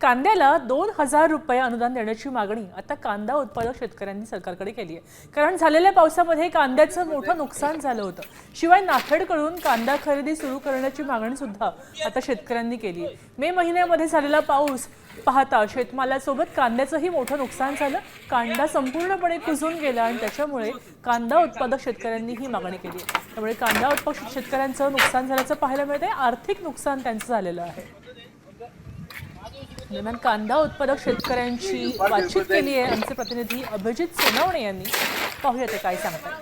कांद्याला दोन हजार रुपये अनुदान देण्याची मागणी आता कांदा उत्पादक शेतकऱ्यांनी सरकारकडे केली आहे. कारण झालेल्या पावसामध्ये कांद्याचं मोठं नुकसान झालं होतं. शिवाय नाफेडकडून कांदा खरेदी सुरू करण्याची मागणी सुद्धा आता शेतकऱ्यांनी केली आहे. मे महिन्यामध्ये झालेला पाऊस पाहता शेतमालासोबत कांद्याचंही मोठं नुकसान झालं. कांदा संपूर्णपणे कुजून गेला आणि त्याच्यामुळे कांदा उत्पादक शेतकऱ्यांनी ही मागणी केली आहे. त्यामुळे कांदा उत्पादक शेतकऱ्यांचं नुकसान झाल्याचं पाहायला मिळतंय. आर्थिक नुकसान त्यांचं झालेलं आहे. दरम्यान कांदा उत्पादक शेतकऱ्यांची बातचीत केली आहे. आमचे प्रतिनिधी अभिजित सोनवणे यांनी. पाहूया ते काय सांगतात.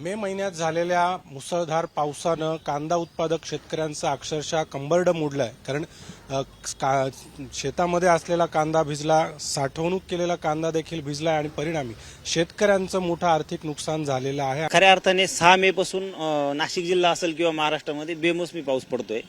मे महिन्यात झालेल्या मुसळधार पावसानं कांदा उत्पादक शेतकऱ्यांचा अक्षरशः कंबरड मोडलाय. कारण अ, का- शेतामध्ये असलेला कांदा भिजला साठवणूक केलेला कांदा देखील भिजला आणि परिणामी शेतकऱ्यांचं मोठं आर्थिक नुकसान झालेलं आहे. खऱ्या अर्थाने सहा मे पासून नाशिक जिल्हा असेल किंवा महाराष्ट्रामध्ये बेमोसमी पाऊस पडतोय.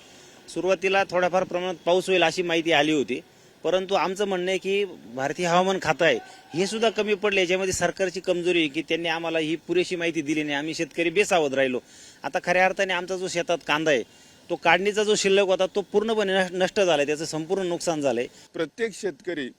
सुरुवातीला थोड्याफार प्रमाणात पाऊस होईल अशी माहिती आली होती. परंतु आमचं म्हणणं आहे की भारतीय हवामान खातं आहे हे सुद्धा कमी पडले. याच्यामध्ये सरकारची कमजोरी आहे की त्यांनी आम्हाला ही पुरेशी माहिती दिली नाही. आम्ही शेतकरी बेसावध राहिलो. आता खऱ्या अर्थाने आमचा जो शेतात कांदा आहे तो काढणीचा जो शिल्लक होता तो पूर्णपणे नष्ट- नष्ट आहे त्याचं संपूर्ण नुकसान झालंय. प्रत्येक शेतकरी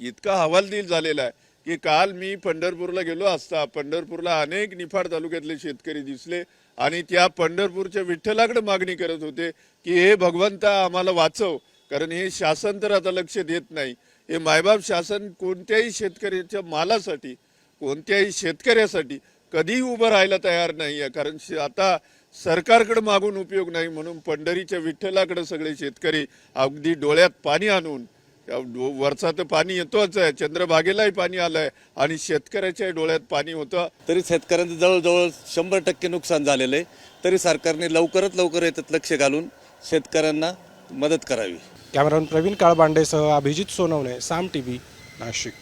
इतका हवालदिल झालेला आहे की काल मी पंढरपूरला गेलो असता पंढरपूरला अनेक निफाड तालुक्यातले शेतकरी दिसले. आणि त्या पंढरपूरच्या विठ्ठलाकडे मागणी करत होते की हे भगवंता आम्हाला वाचव कारण हे शासन तर आता लक्ष देत नाही. हे मायबाप शासन कोणत्याही शेतकऱ्याच्या मालासाठी कोणत्याही शेतकऱ्यासाठी कधीही उभं राहायला तयार नाही आहे कारण आता सरकारकडे मागून उपयोग नाही म्हणून पंढरीच्या विठ्ठलाकडे सगळे शेतकरी अगदी डोळ्यात पाणी आणून वरचा तर पाणी येतोच आहे. चंद्रभागेलाही पाणी आलंय आणि शेतकऱ्याच्या डोळ्यात पाणी होतं. तरी शेतकऱ्यांचं जवळजवळ शंभर टक्के नुकसान झालेलं आहे. तरी सरकारने लवकरात लवकर याच्यात लक्ष घालून शेतकऱ्यांना मदत करावी. कॅमेरामन प्रवीण काळबांडेसह अभिजित सोनवणे साम टीव्ही नाशिक.